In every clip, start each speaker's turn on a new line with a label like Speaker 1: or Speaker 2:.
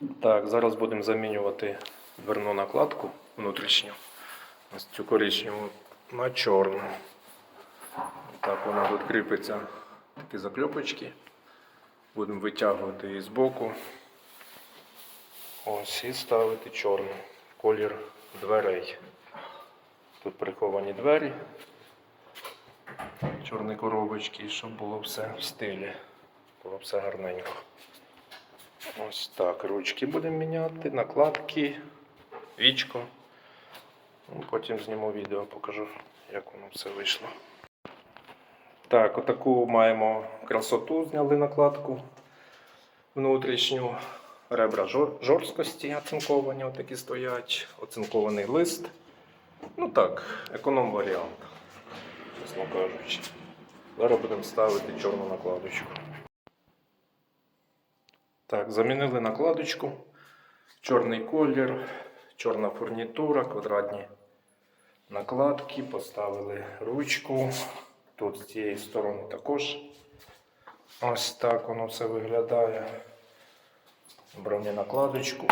Speaker 1: Так, зараз будемо замінювати дверну накладку внутрішню. Ось цю коричневу на чорну. Так, вона тут кріпиться такі закльопочки. Будемо витягувати її з боку. Ось і ставити чорну колір дверей. Тут приховані двері, чорні коробочки, щоб було все в стилі. Було все гарненько. Ось так, ручки будемо міняти, накладки, вічко. Потім зніму відео, покажу, як воно все вийшло. Так, отаку маємо красоту, зняли накладку внутрішню. Ребра жорсткості оцинковані, отакі стоять, оцинкований лист. Ну так, економ варіант, чесно кажучи. Зараз будемо ставити чорну накладочку. Так, замінили накладочку. Чорний колір, чорна фурнітура, квадратні накладки, поставили ручку. Тут з цієї сторони також. Ось так воно все виглядає. Брали накладочку,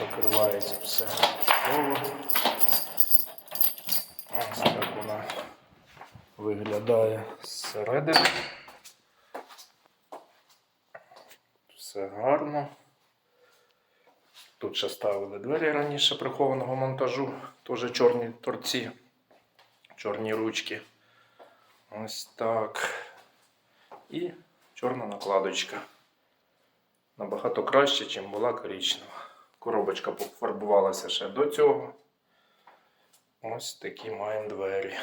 Speaker 1: закривається все чудово. Ось так вона виглядає зсередини. Все гарно. Тут ще ставили двері раніше прихованого монтажу, теж чорні торці, чорні ручки. Ось так. І чорна накладочка. Набагато краще, ніж була коричнева. Коробочка пофарбувалася ще до цього. Ось такі маємо двері.